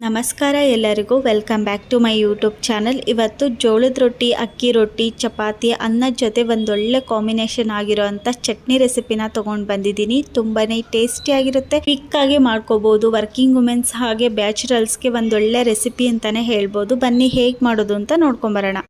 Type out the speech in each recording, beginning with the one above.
ನಮಸ್ಕಾರ ಎಲ್ಲರಿಗೂ. Welcome back to my YouTube channel ಇವತ್ತು ಜೋಳದ ರೊಟ್ಟಿ, ಅಕ್ಕಿ ರೊಟ್ಟಿ, ಚಪಾತಿ, ಅನ್ನ ಜೊತೆ ಒಂದೊಳ್ಳೆ ಕಾಂಬಿನೇಷನ್ ಆಗಿರೋಂಥ ಚಟ್ನಿ ರೆಸಿಪಿನ ತೊಗೊಂಡು ಬಂದಿದ್ದೀನಿ. ಆಗಿರುತ್ತೆ. ಟೇಸ್ಟಿಯಾಗಿರುತ್ತೆ ಆಗಿ ಮಾಡ್ಕೋಬೋದು. ವರ್ಕಿಂಗ್ ವುಮೆನ್ಸ್ ಹಾಗೆ ಬ್ಯಾಚುರಲ್ಸ್ಗೆ ಒಂದೊಳ್ಳೆ ರೆಸಿಪಿ ಅಂತಲೇ ಹೇಳ್ಬೋದು. ಬನ್ನಿ ಹೇಗೆ ಮಾಡೋದು ಅಂತ ನೋಡ್ಕೊಂಬರೋಣ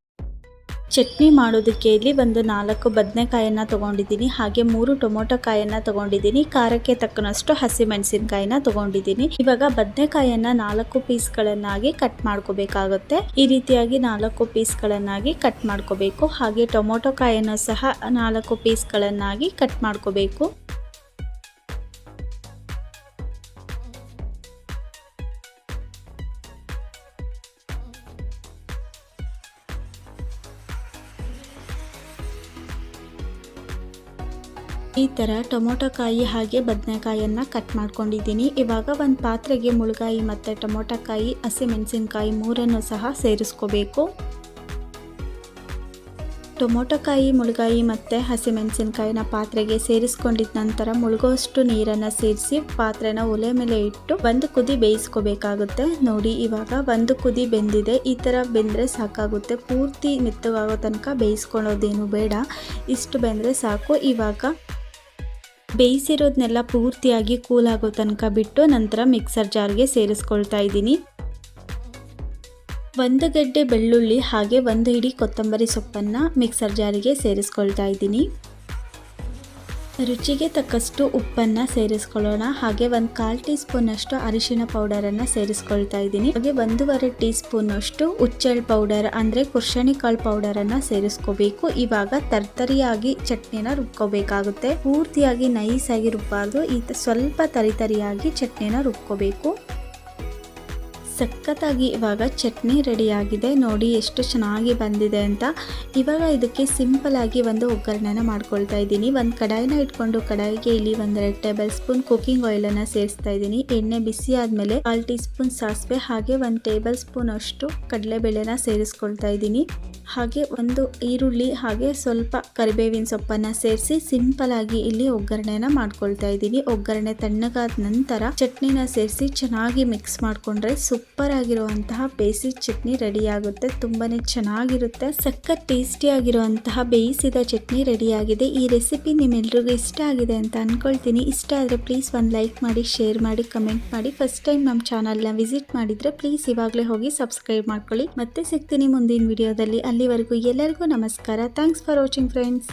ಚಟ್ನಿ ಮಾಡೋದಕ್ಕೆ ಇಲ್ಲಿ ಒಂದು ನಾಲ್ಕು ಬದನೆಕಾಯನ್ನು ತೊಗೊಂಡಿದ್ದೀನಿ. ಹಾಗೆ ಮೂರು ಟೊಮೊಟೊ ಕಾಯನ್ನು ತೊಗೊಂಡಿದ್ದೀನಿ. ಖಾರಕ್ಕೆ ತಕ್ಕನಷ್ಟು ಹಸಿಮೆಣಸಿನಕಾಯಿನ ತೊಗೊಂಡಿದ್ದೀನಿ. ಇವಾಗ ಬದನೆಕಾಯನ್ನು ನಾಲ್ಕು ಪೀಸ್ಗಳನ್ನಾಗಿ ಕಟ್ ಮಾಡ್ಕೋಬೇಕಾಗುತ್ತೆ. ಈ ರೀತಿಯಾಗಿ ನಾಲ್ಕು ಪೀಸ್ಗಳನ್ನಾಗಿ ಕಟ್ ಮಾಡ್ಕೋಬೇಕು. ಹಾಗೆ ಟೊಮೊಟೊ ಕಾಯನ್ನು ಸಹ ನಾಲ್ಕು ಪೀಸ್ಗಳನ್ನಾಗಿ ಕಟ್ ಮಾಡ್ಕೋಬೇಕು. ಈ ಥರ ಟೊಮೊಟೊ ಕಾಯಿ ಹಾಗೆ ಬದನೆಕಾಯನ್ನು ಕಟ್ ಮಾಡ್ಕೊಂಡಿದ್ದೀನಿ. ಇವಾಗ ಒಂದು ಪಾತ್ರೆಗೆ ಮುಳುಗಾಯಿ ಮತ್ತು ಕಾಯಿ ಹಸಿಮೆಣಸಿನ್ಕಾಯಿ ಮೂರನ್ನು ಸಹ ಸೇರಿಸ್ಕೋಬೇಕು. ಟೊಮೊಟೊ ಕಾಯಿ, ಮುಳುಗಾಯಿ ಮತ್ತು ಹಸಿಮೆಣಸಿನ್ಕಾಯಿನ ಪಾತ್ರೆಗೆ ಸೇರಿಸ್ಕೊಂಡಿದ ನಂತರ ಮುಳುಗೋಷ್ಟು ನೀರನ್ನು ಸೇರಿಸಿ ಪಾತ್ರೆನ ಒಲೆ ಮೇಲೆ ಇಟ್ಟು ಒಂದು ಕುದಿ ಬೇಯಿಸ್ಕೋಬೇಕಾಗುತ್ತೆ. ನೋಡಿ, ಇವಾಗ ಒಂದು ಕುದಿ ಬೆಂದಿದೆ. ಈ ಥರ ಬೆಂದರೆ ಸಾಕಾಗುತ್ತೆ. ಪೂರ್ತಿ ಮೆತ್ತಗಾಗೋ ತನಕ ಬೇಯಿಸ್ಕೊಳ್ಳೋದೇನು ಬೇಡ. ಇಷ್ಟು ಬೆಂದರೆ ಸಾಕು. ಇವಾಗ ಬೇಯಿಸಿರೋದನ್ನೆಲ್ಲ ಪೂರ್ತಿಯಾಗಿ ಕೂಲ್ ಆಗೋ ತನಕ ಬಿಟ್ಟು ನಂತರ ಮಿಕ್ಸರ್ ಜಾರ್ಗೆ ಸೇರಿಸ್ಕೊಳ್ತಾ ಇದ್ದೀನಿ. ಒಂದು ಗಡ್ಡೆ ಬೆಳ್ಳುಳ್ಳಿ ಹಾಗೆ ಒಂದು ಹಿಡಿ ಕೊತ್ತಂಬರಿ ಸೊಪ್ಪನ್ನು ಮಿಕ್ಸರ್ ಜಾರಿಗೆ ಸೇರಿಸ್ಕೊಳ್ತಾ ಇದ್ದೀನಿ. ರುಚಿಗೆ ತಕ್ಕಷ್ಟು ಉಪ್ಪನ್ನು ಸೇರಿಸ್ಕೊಳ್ಳೋಣ. ಹಾಗೆ ಒಂದು ಕಾಲು ಟೀ ಸ್ಪೂನಷ್ಟು ಅರಿಶಿನ ಪೌಡರನ್ನು ಸೇರಿಸ್ಕೊಳ್ತಾ ಇದ್ದೀನಿ. ಹಾಗೆ ಒಂದೂವರೆ ಟೀ ಸ್ಪೂನಷ್ಟು ಉಚ್ಚಳ್ ಪೌಡರ್ ಅಂದರೆ ಕುರ್ಷಣಿ ಕಾಳು ಪೌಡರನ್ನು ಸೇರಿಸ್ಕೋಬೇಕು. ಇವಾಗ ತರ್ತರಿಯಾಗಿ ಚಟ್ನಿನ ರುಬ್ಕೋಬೇಕಾಗುತ್ತೆ. ಪೂರ್ತಿಯಾಗಿ ನೈಸಾಗಿ ರುಬ್ಬಾರ್ದು. ಈ ಸ್ವಲ್ಪ ತರಿತರಿಯಾಗಿ ಚಟ್ನಿನ ರುಬ್ಕೋಬೇಕು. ಸಖತ್ತಾಗಿ ಇವಾಗ ಚಟ್ನಿ ರೆಡಿಯಾಗಿದೆ. ನೋಡಿ ಎಷ್ಟು ಚೆನ್ನಾಗಿ ಬಂದಿದೆ ಅಂತ. ಇವಾಗ ಇದಕ್ಕೆ ಸಿಂಪಲಾಗಿ ಒಂದು ಒಗ್ಗರಣೆನ ಮಾಡ್ಕೊಳ್ತಾ ಇದ್ದೀನಿ. ಒಂದು ಕಡಾಯಿನ ಇಟ್ಕೊಂಡು ಕಡಾಯಿಗೆ ಇಲ್ಲಿ ಒಂದೆರಡು ಟೇಬಲ್ ಸ್ಪೂನ್ ಕುಕಿಂಗ್ ಆಯಿಲನ್ನು ಸೇರಿಸ್ತಾ ಇದ್ದೀನಿ. ಎಣ್ಣೆ ಬಿಸಿ ಆದಮೇಲೆ ಕಾಲು ಟೀ ಸ್ಪೂನ್ ಸಾಸಿವೆ ಹಾಗೆ ಒಂದು ಟೇಬಲ್ ಸ್ಪೂನ್ ಅಷ್ಟು ಕಡಲೆಬೇಳೆನ ಸೇರಿಸ್ಕೊಳ್ತಾ ಇದ್ದೀನಿ. ಹಾಗೆ ಒಂದು ಈರುಳ್ಳಿ ಹಾಗೆ ಸ್ವಲ್ಪ ಕರಿಬೇವಿನ ಸೊಪ್ಪನ್ನು ಸೇರಿಸಿ ಸಿಂಪಲ್ ಆಗಿ ಇಲ್ಲಿ ಒಗ್ಗರಣೆನ ಮಾಡ್ಕೊಳ್ತಾ ಇದ್ದೀನಿ. ಒಗ್ಗರಣೆ ತಣ್ಣಗಾದ ನಂತರ ಚಟ್ನಿನ ಸೇರಿಸಿ ಚೆನ್ನಾಗಿ ಮಿಕ್ಸ್ ಮಾಡಿಕೊಂಡ್ರೆ ಸೂಪರ್ ಆಗಿರುವಂತಹ ಬೇಯಿಸಿದ ಚಟ್ನಿ ರೆಡಿ ಆಗುತ್ತೆ ತುಂಬಾನೇ ಚೆನ್ನಾಗಿರುತ್ತೆ. ಸಖತ್ ಟೇಸ್ಟಿ ಆಗಿರುವಂತಹ ಬೇಯಿಸಿದ ಚಟ್ನಿ ರೆಡಿ ಆಗಿದೆ ಈ ರೆಸಿಪಿ ನಿಮ್ಮೆಲ್ರಿಗೂ ಇಷ್ಟ ಆಗಿದೆ ಅಂತ ಅಂದ್ಕೊಳ್ತೀನಿ ಇಷ್ಟ ಆದರೆ ಪ್ಲೀಸ್ ಒಂದು ಲೈಕ್ ಮಾಡಿ ಶೇರ್ ಮಾಡಿ ಕಮೆಂಟ್ ಮಾಡಿ. ಫಸ್ಟ್ ಟೈಮ್ ನಮ್ಮ ಚಾನಲ್ನ ವಿಸಿಟ್ ಮಾಡಿದರೆ ಪ್ಲೀಸ್ ಇವಾಗಲೇ ಹೋಗಿ ಸಬ್ಸ್ಕ್ರೈಬ್ ಮಾಡ್ಕೊಳ್ಳಿ. ಮತ್ತೆ ಸಿಗ್ತೀನಿ ಮುಂದಿನ ವಿಡಿಯೋದಲ್ಲಿ ಅಲ್ಲಿವರೆಗೂ ಎಲ್ಲರಿಗೂ ನಮಸ್ಕಾರ. Thanks for watching friends